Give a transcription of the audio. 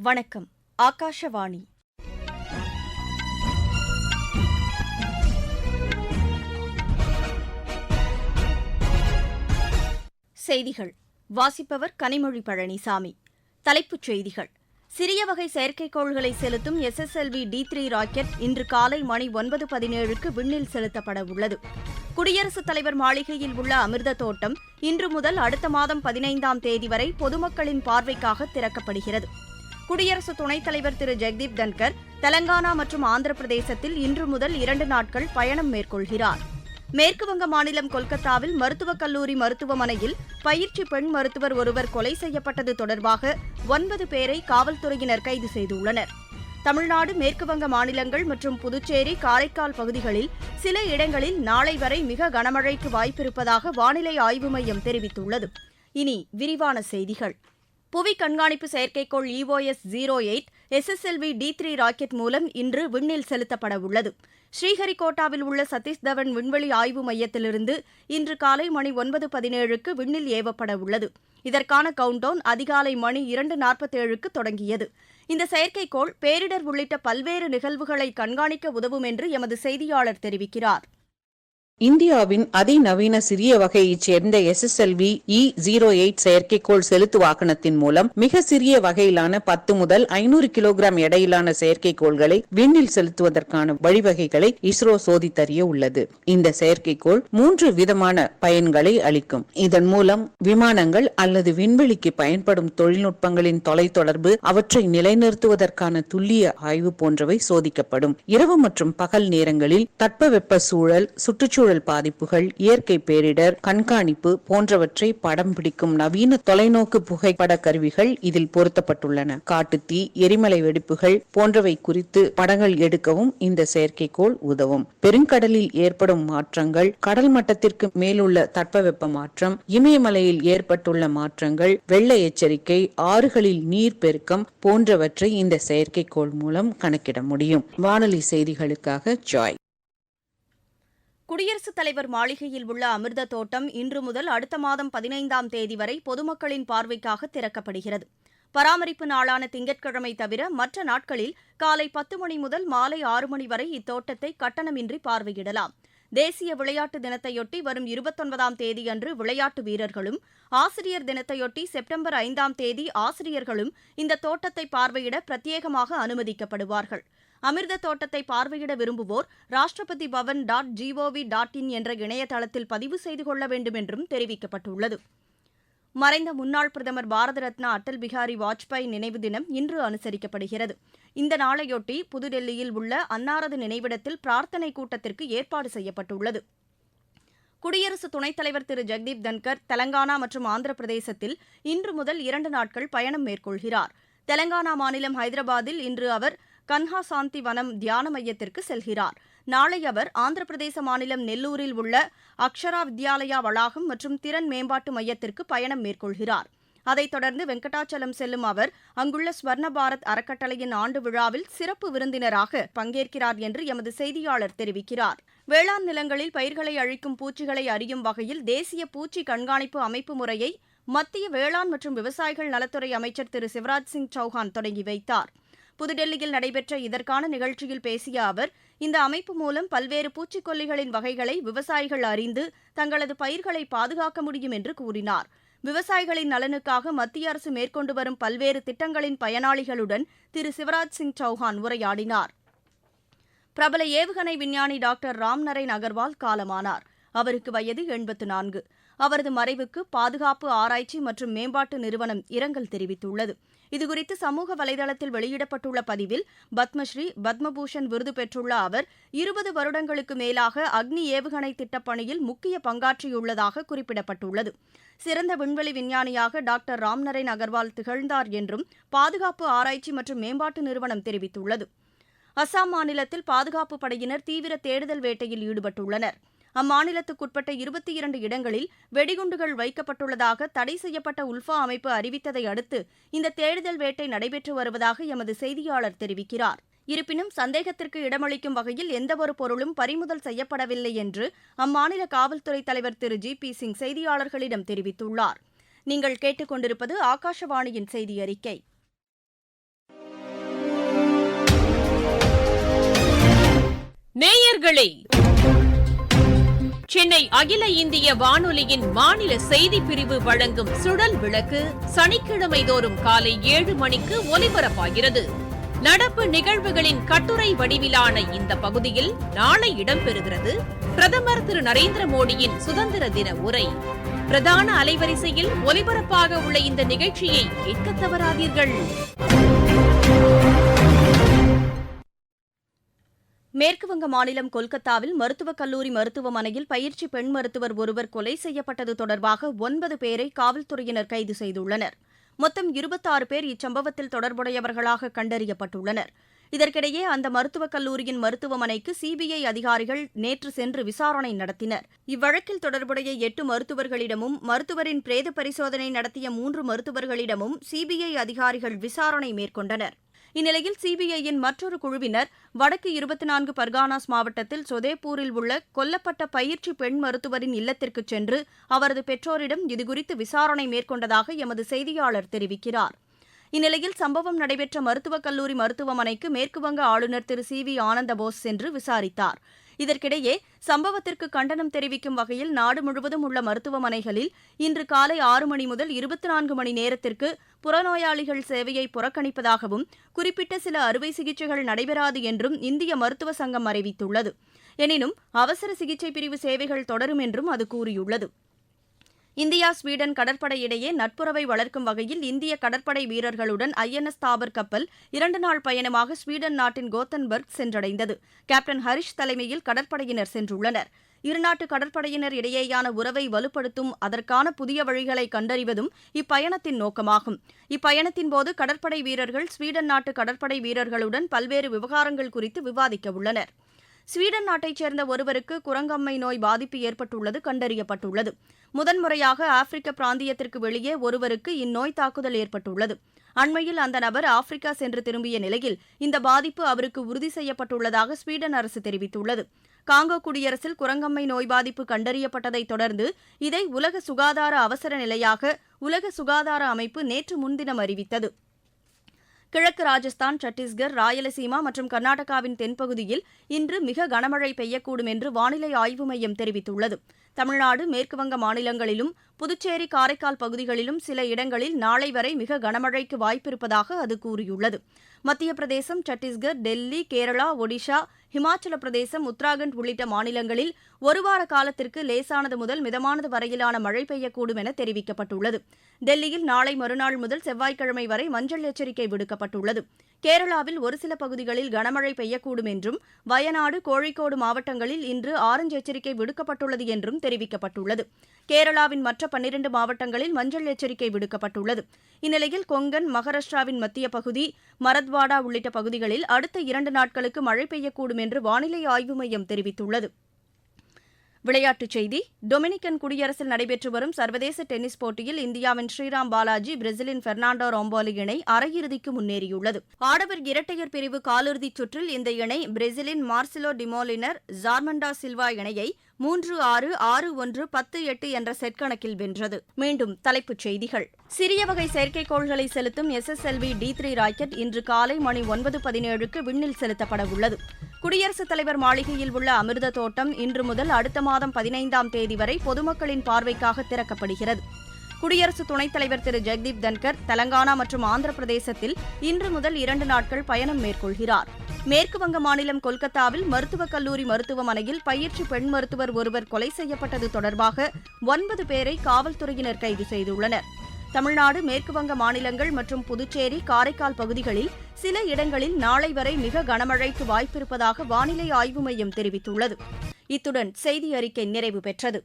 வணக்கம். ஆகாஷவாணி. செய்திகள். வாசிப்பவர் கனிமொழி பழனிசாமி. தலைப்புச் செய்திகள். சிறிய வகை செயற்கைக்கோள்களை செலுத்தும் எஸ்எஸ்எல்வி டி த்ரீ ராக்கெட் இன்று காலை மணி ஒன்பது பதினேழுக்கு விண்ணில் செலுத்தப்பட உள்ளது. குடியரசுத் தலைவர் மாளிகையில் உள்ள அமிர்த தோட்டம் இன்று முதல் அடுத்த மாதம் பதினைந்தாம் தேதி வரை பொதுமக்களின் பார்வைக்காக திறக்கப்படுகிறது. குடியரசு துணைத் தலைவர் திரு. ஜெக்தீப் தன்கர் தெலங்கானா மற்றும் ஆந்திர பிரதேசத்தில் இன்று முதல் இரண்டு நாட்கள் பயணம் மேற்கொள்கிறார். மேற்குவங்க மாநிலம் கொல்கத்தாவில் மருத்துவக் கல்லூரி மருத்துவமனையில் பயிற்சி பெண் மருத்துவர் ஒருவர் கொலை செய்யப்பட்டது தொடர்பாக ஒன்பது பேரை காவல்துறையினர் கைது செய்துள்ளனர். தமிழ்நாடு மேற்குவங்க மாநிலங்கள் மற்றும் புதுச்சேரி காரைக்கால் பகுதிகளில் சில இடங்களில் நாளை வரை மிக கனமழைக்கு வாய்ப்பிருப்பதாக வானிலை ஆய்வு மையம் தெரிவித்துள்ளது. இனி விரிவான செய்திகள். புவி கண்காணிப்பு செயற்கைக்கோள் EOS zero eight SSLV D three rocket மூலம் இன்று விண்ணில் செலுத்தப்பட உள்ளது. ஸ்ரீஹரிகோட்டாவில் உள்ள சதீஷ் தவன் விண்வெளி ஆய்வு மையத்திலிருந்து இன்று காலை மணி ஒன்பது பதினேழுக்கு விண்ணில் ஏவப்பட உள்ளது. இதற்கான கவுண்டவுன் அதிகாலை மணி இரண்டு நாற்பத்தேழுக்கு தொடங்கியது. இந்த செயற்கைக்கோள் பேரிடர் உள்ளிட்ட பல்வேறு நிகழ்வுகளை கண்காணிக்க உதவும் என்று எமது செய்தியாளர் தெரிவிக்கிறார். இந்தியாவின் அதிநவீன சிறிய வகையைச் சேர்ந்த எஸ்எஸ்எல்வி இ ஜீரோ எயிட் செயற்கைக்கோள் செலுத்து வாகனத்தின் மூலம் மிக சிறிய வகையிலான பத்து முதல் ஐநூறு கிலோகிராம் எடையிலான செயற்கைக்கோள்களை விண்ணில் செலுத்துவதற்கான வழிவகைகளை இஸ்ரோ சோதித்தறிய உள்ளது. இந்த செயற்கைக்கோள் மூன்று விதமான பயன்களை அளிக்கும். இதன் மூலம் விமானங்கள் அல்லது விண்வெளிக்கு பயன்படும் தொழில்நுட்பங்களின் தொலைத்தொடர்பு அவற்றை நிலைநிறுத்துவதற்கான துல்லிய ஆய்வு போன்றவை சோதிக்கப்படும். இரவு மற்றும் பகல் நேரங்களில் தட்பவெப்ப சூழல் சுற்றுச்சூழல் சுற்றுச்சூழல் பாதிப்புகள் இயற்கை பேரிடர் கண்காணிப்பு போன்றவற்றை படம் பிடிக்கும் நவீன தொலைநோக்கு புகைப்பட கருவிகள் இதில் பொருத்தப்பட்டுள்ளன. காட்டுத்தீ எரிமலை வெடிப்புகள் போன்றவை குறித்து படங்கள் எடுக்கவும் இந்த செயற்கைக்கோள் உதவும். பெருங்கடலில் ஏற்படும் மாற்றங்கள் கடல் மட்டத்திற்கு மேலுள்ள தட்பவெப்ப மாற்றம் இமயமலையில் ஏற்பட்டுள்ள மாற்றங்கள் வெள்ள எச்சரிக்கை ஆறுகளில் நீர் பெருக்கம் போன்றவற்றை இந்த செயற்கைக்கோள் மூலம் கணக்கிட முடியும். வானொலி செய்திகளுக்காக ஜாய். குடியரசுத் தலைவர் மாளிகையில் உள்ள அமிர்த தோட்டம் இன்று முதல் அடுத்த மாதம் பதினைந்தாம் தேதி வரை பொதுமக்களின் பார்வைக்காக திறக்கப்படுகிறது. பராமரிப்பு நாளான திங்கட்கிழமை தவிர மற்ற நாட்களில் காலை பத்து மணி முதல் மாலை ஆறு மணி வரை இத்தோட்டத்தை கட்டணமின்றி பார்வையிடலாம். தேசிய விளையாட்டு தினத்தையொட்டி வரும் இருபத்தொன்பதாம் தேதியன்று விளையாட்டு வீரர்களும் ஆசிரியர் தினத்தையொட்டி செப்டம்பர் ஐந்தாம் தேதி ஆசிரியர்களும் இந்த தோட்டத்தை பார்வையிட பிரத்யேகமாக அனுமதிக்கப்படுவார்கள். அமிர்த தோட்டத்தை பார்வையிட விரும்புவோர் Rashtrapati Bhavan dot G O V dot in என்ற இணையதளத்தில் பதிவு செய்து கொள்ள வேண்டும் என்றும் தெரிவிக்கப்பட்டுள்ளது. மறைந்த முன்னாள் பிரதமர் பாரத ரத்னா அட்டல் பிகாரி வாஜ்பாய் நினைவு தினம் இன்று அனுசரிக்கப்படுகிறது. இந்த நாளையொட்டி புதுடெல்லியில் உள்ள அன்னாரது நினைவிடத்தில் பிரார்த்தனை கூட்டத்திற்கு ஏற்பாடு செய்யப்பட்டுள்ளது. குடியரசு துணைத் தலைவர் திரு. ஜெக்தீப் தன்கர் தெலங்கானா மற்றும் ஆந்திர பிரதேசத்தில் இன்று முதல் இரண்டு நாட்கள் பயணம் மேற்கொள்கிறார். தெலங்கானா மாநிலம் ஹைதராபாத்தில் இன்று அவர் கன்ஹா சாந்தி வனம் தியான மையத்திற்கு செல்கிறார். நாளை அவர் ஆந்திர பிரதேச மாநிலம் நெல்லூரில் உள்ள அக்ஷரா வித்யாலயா வளாகம் மற்றும் திறன் மேம்பாட்டு மையத்திற்கு பயணம் மேற்கொள்கிறார். அதைத் தொடர்ந்து வெங்கடாச்சலம் செல்லும் அவர் அங்குள்ள ஸ்வர்ண பாரத் அறக்கட்டளையின் ஆண்டு விழாவில் சிறப்பு விருந்தினராக பங்கேற்கிறார் என்று எமது செய்தியாளர் தெரிவிக்கிறார். வேளாண் நிலங்களில் பயிர்களை அழிக்கும் பூச்சிகளை அறியும் வகையில் தேசிய பூச்சி கண்காணிப்பு அமைப்பு முறையை மத்திய வேளாண் மற்றும் விவசாயிகள் நலத்துறை அமைச்சர் திரு சிவராஜ் சிங் சௌஹான் தொடங்கி வைத்தார். புதுடெல்லியில் நடைபெற்ற இதற்கான நிகழ்ச்சியில் பேசிய அவர் இந்த அமைப்பு மூலம் பல்வேறு பூச்சிக்கொல்லிகளின் வகைகளை விவசாயிகள் அறிந்து தங்களது பயிர்களை பாதுகாக்க முடியும் என்று கூறினார். விவசாயிகளின் நலனுக்காக மத்திய அரசு மேற்கொண்டு வரும் பல்வேறு திட்டங்களின் பயனாளிகளுடன் திரு. சிவராஜ் சிங் சௌஹான் உரையாடினார். பிரபல ஏவுகணை விஞ்ஞானி டாக்டர் ராம்நரேன் அகர்வால் காலமானார். அவருக்கு வயது எண்பத்து நான்கு. அவரது மறைவுக்கு பாதுகாப்பு ஆராய்ச்சி மற்றும் மேம்பாட்டு நிறுவனம் இரங்கல் தெரிவித்துள்ளது. இதுகுறித்து சமூக வலைதளத்தில் வெளியிடப்பட்டுள்ள பதிவில் பத்மஸ்ரீ பத்மபூஷன் விருது பெற்றுள்ள அவர் இருபது வருடங்களுக்கு மேலாக அக்னி ஏவுகணை திட்டப்பணியில் முக்கிய பங்காற்றியுள்ளதாக குறிப்பிடப்பட்டுள்ளது. சிறந்த விண்வெளி விஞ்ஞானியாக டாக்டர் ராம்நரேன் அகர்வால் திகழ்ந்தார் என்றும் பாதுகாப்பு ஆராய்ச்சி மற்றும் மேம்பாட்டு நிறுவனம் தெரிவித்துள்ளது. அசாம் மாநிலத்தில் பாதுகாப்பு படையினர் தீவிர தேடுதல் வேட்டையில் ஈடுபட்டுள்ளனர். அம்மாநிலத்துக்குட்பட்ட இருபத்தி இரண்டு இடங்களில் வெடிகுண்டுகள் வைக்கப்பட்டுள்ளதாக தடை செய்யப்பட்ட உல்ஃபா அமைப்பு அறிவித்ததை அடுத்து இந்த தேடுதல் வேட்டை நடைபெற்று வருவதாக எமது செய்தியாளர் தெரிவிக்கிறார். இருப்பினும் சந்தேகத்திற்கு இடமளிக்கும் வகையில் எந்தவொரு பொருளும் பறிமுதல் செய்யப்படவில்லை என்று அம்மாநில காவல்துறை தலைவர் திரு. ஜி. பி. சிங் செய்தியாளர்களிடம் தெரிவித்துள்ளார். நீங்கள் கேட்டுக்கொண்டிருப்பது ஆகாஷவாணியின் செய்தி அறிக்கை. நேயர்களே சென்னை அகில இந்திய வானொலியின் மாநில செய்தி பிரிவு வழங்கும் சுடல் விளக்கு சனிக்கிழமை தோறும் காலை ஏழு மணிக்கு ஒலிபரப்பாகிறது. நடப்பு நிகழ்வுகளின் கட்டுரை வடிவிலான இந்த பகுதியில் நாளை இடம்பெறுகிறது. பிரதமர் திரு நரேந்திர மோடியின் சுதந்திர தின உரை. பிரதான அலைவரிசையில் ஒலிபரப்பாக உள்ள இந்த நிகழ்ச்சியை கேட்க தவறாதீர்கள். மேற்குவங்க மாநிலம் கொல்கத்தாவில் மருத்துவக் கல்லூரி மருத்துவமனையில் பயிற்சி பெண் மருத்துவர் ஒருவர் கொலை செய்யப்பட்டது தொடர்பாக ஒன்பது பேரை காவல்துறையினர் கைது செய்துள்ளனர். மொத்தம் இருபத்தாறு பேர் இச்சம்பவத்தில் தொடர்புடையவர்களாக கண்டறியப்பட்டுள்ளனர். இதற்கிடையே அந்த மருத்துவக் கல்லூரியின் மருத்துவமனைக்கு சிபிஐ அதிகாரிகள் நேற்று சென்று விசாரணை நடத்தினர். இவ்வழக்கில் தொடர்புடைய எட்டு மருத்துவர்களிடமும் மருத்துவரின் பிரேத பரிசோதனை நடத்திய மூன்று மருத்துவர்களிடமும் சிபிஐ அதிகாரிகள் விசாரணை மேற்கொண்டனர். இந்நிலையில் சிபிஐயின் மற்றொரு குழுவினர் வடக்கு இருபத்தி நான்கு பர்கானாஸ் மாவட்டத்தில் சொதேபூரில் உள்ள கொல்லப்பட்ட பயிற்சி பெண் மருத்துவரின் இல்லத்திற்கு சென்று அவரது பெற்றோரிடம் இதுகுறித்து விசாரணை மேற்கொண்டதாக எமது செய்தியாளர் தெரிவிக்கிறார். இந்நிலையில் சம்பவம் நடைபெற்ற மருத்துவக் கல்லூரி மருத்துவமனைக்கு மேற்குவங்க ஆளுநர் திரு சி வி ஆனந்தபோஸ் சென்று விசாரித்தார். இதற்கிடையே சம்பவத்திற்கு கண்டனம் தெரிவிக்கும் வகையில் நாடு முழுவதும் உள்ள மருத்துவமனைகளில் இன்று காலை ஆறு மணி முதல் இருபத்தி நான்கு மணி நேரத்திற்கு புறநோயாளிகள் சேவையை புறக்கணிப்பதாகவும் குறிப்பிட்ட சில அறுவை சிகிச்சைகள் நடைபெறாது என்றும் இந்திய மருத்துவ சங்கம் அறிவித்துள்ளது. எனினும் அவசர சிகிச்சை பிரிவு சேவைகள் தொடரும் என்றும் அது கூறியுள்ளது. இந்தியா ஸ்வீடன் கடற்படை இடையே நட்புறவை வளர்க்கும் வகையில் இந்திய கடற்படை வீரர்களுடன் ஐஎன்எஸ் தாபர் கப்பல் இரண்டு நாள் பயணமாக ஸ்வீடன் நாட்டின் கோத்தன்பர்க் சென்றடைந்தது. கேப்டன் ஹரிஷ் தலைமையில் கடற்படையினர் சென்றுள்ளனர். இருநாட்டு கடற்படையினர் இடையேயான உறவை வலுப்படுத்தும் அதற்கான புதிய வழிகளை கண்டறிவதும் இப்பயணத்தின் நோக்கமாகும். இப்பயணத்தின் போது கடற்படை வீரர்கள் ஸ்வீடன் நாட்டு கடற்படை வீரர்களுடன் பல்வேறு விவகாரங்கள் குறித்து விவாதிக்க உள்ளனர். ஸ்வீடன் நாட்டைச் சேர்ந்த ஒருவருக்கு குரங்கம்மை நோய் பாதிப்பு ஏற்பட்டுள்ளது கண்டறியப்பட்டுள்ளது. முதன்முறையாக ஆப்பிரிக்க பிராந்தியத்திற்கு வெளியே ஒருவருக்கு இந்நோய் தாக்குதல் ஏற்பட்டுள்ளது. அண்மையில் அந்த நபர் ஆப்பிரிக்கா சென்று திரும்பிய நிலையில் இந்த பாதிப்பு அவருக்கு உறுதி செய்யப்பட்டுள்ளதாக ஸ்வீடன் அரசு தெரிவித்துள்ளது. காங்கோ குடியரசில் குரங்கம்மை நோய் பாதிப்பு கண்டறியப்பட்டதைத் தொடர்ந்து இதை உலக சுகாதார அவசர நிலையாக உலக சுகாதார அமைப்பு நேற்று முன்தினம் அறிவித்தது. கிழக்கு ராஜஸ்தான் சத்தீஸ்கர் ராயலசீமா மற்றும் கர்நாடகாவின் தென்பகுதியில் இன்று மிக கனமழை பெய்யக்கூடும் என்று வானிலை ஆய்வு மையம் தெரிவித்துள்ளது. தமிழ்நாடு மேற்குவங்க மாநிலங்களிலும் புதுச்சேரி காரைக்கால் பகுதிகளிலும் சில இடங்களில் நாளை வரை மிக கனமழைக்கு வாய்ப்பிருப்பதாக அது கூறியுள்ளது. மத்திய பிரதேசம் சத்தீஸ்கர் டெல்லி கேரளா ஒடிஷா ஹிமாச்சல பிரதேசம் உத்தராகண்ட் உள்ளிட்ட மாநிலங்களில் ஒருவார காலத்திற்கு லேசானது முதல் மிதமானது வரையிலான மழை பெய்யக்கூடும் என தெரிவிக்கப்பட்டுள்ளது. டெல்லியில் நாளை மறுநாள் முதல் செவ்வாய்க்கிழமை வரை மஞ்சள் எச்சரிக்கை விடுக்கப்பட்டுள்ளது. கேரளாவில் ஒரு சில பகுதிகளில் கனமழை பெய்யக்கூடும் என்றும் வயநாடு கோழிக்கோடு மாவட்டங்களில் இன்று ஆரஞ்சு எச்சரிக்கை விடுக்கப்பட்டுள்ளது என்றும் தெரிவிக்கப்பட்டுள்ளது. கேரளாவின் மற்ற பன்னிரண்டு மாவட்டங்களில் மஞ்சள் எச்சரிக்கை விடுக்கப்பட்டுள்ளது. இந்நிலையில் கொங்கன் மகாராஷ்டிராவின் மத்திய பகுதி மரத்வாடா உள்ளிட்ட பகுதிகளில் அடுத்த இரண்டு நாட்களுக்கு மழை பெய்யக்கூடும் என்று வானிலை ஆய்வு மையம் தெரிவித்துள்ளது. விளையாட்டுச் செய்தி. டொமினிக்கன் குடியரசில் நடைபெற்று வரும் சர்வதேச டென்னிஸ் போட்டியில் இந்தியாவின் ஸ்ரீராம் பாலாஜி பிரேசிலின் பெர்னாண்டோ ராம்போலி இணை அரையிறுதிக்கு முன்னேறியுள்ளது. ஆடவர் இரட்டையர் பிரிவு காலிறுதிச் சுற்றில் இந்த இணை பிரேசிலின் மார்சிலோ டிமோலினர் ஜார்மண்டா சில்வா இணையை மூன்று ஆறு ஆறு ஒன்று பத்து எட்டு என்ற செட் கணக்கில் வென்றது. மீண்டும் தலைப்புச் செய்திகள். சிறிய வகை செயற்கைக்கோள்களை செலுத்தும் எஸ்எஸ்எல்வி டி த்ரீ ராக்கெட் இன்று காலை மணி ஒன்பது பதினேழுக்கு விண்ணில் செலுத்தப்பட உள்ளது. குடியரசுத் தலைவர் மாளிகையில் உள்ள அமிர்த தோட்டம் இன்று முதல் அடுத்த மாதம் பதினைந்தாம் தேதி வரை பொதுமக்களின் பார்வைக்காக திறக்கப்படுகிறது. குடியரசு துணைத் தலைவர் திரு ஜெக்தீப் தன்கர் தெலங்கானா மற்றும் ஆந்திர பிரதேசத்தில் இன்று முதல் இரண்டு நாட்கள் பயணம் மேற்கொள்கிறார். மேற்குவங்க மாநிலம் கொல்கத்தாவில் மருத்துவக் கல்லூரி மருத்துவமனையில் பயிற்சி பெண் மருத்துவர் ஒருவர் கொலை செய்யப்பட்டது தொடர்பாக ஒன்பது பேரை காவல்துறையினர் கைது செய்துள்ளனர். தமிழ்நாடு மேற்குவங்க மாநிலங்கள் மற்றும் புதுச்சேரி காரைக்கால் பகுதிகளில் சில இடங்களில் நாளை வரை மிக கனமழைக்கு வாய்ப்பிருப்பதாக வானிலை ஆய்வு மையம் தெரிவித்துள்ளது. இத்துடன் செய்தி அறிக்கை நிறைவு பெற்றது.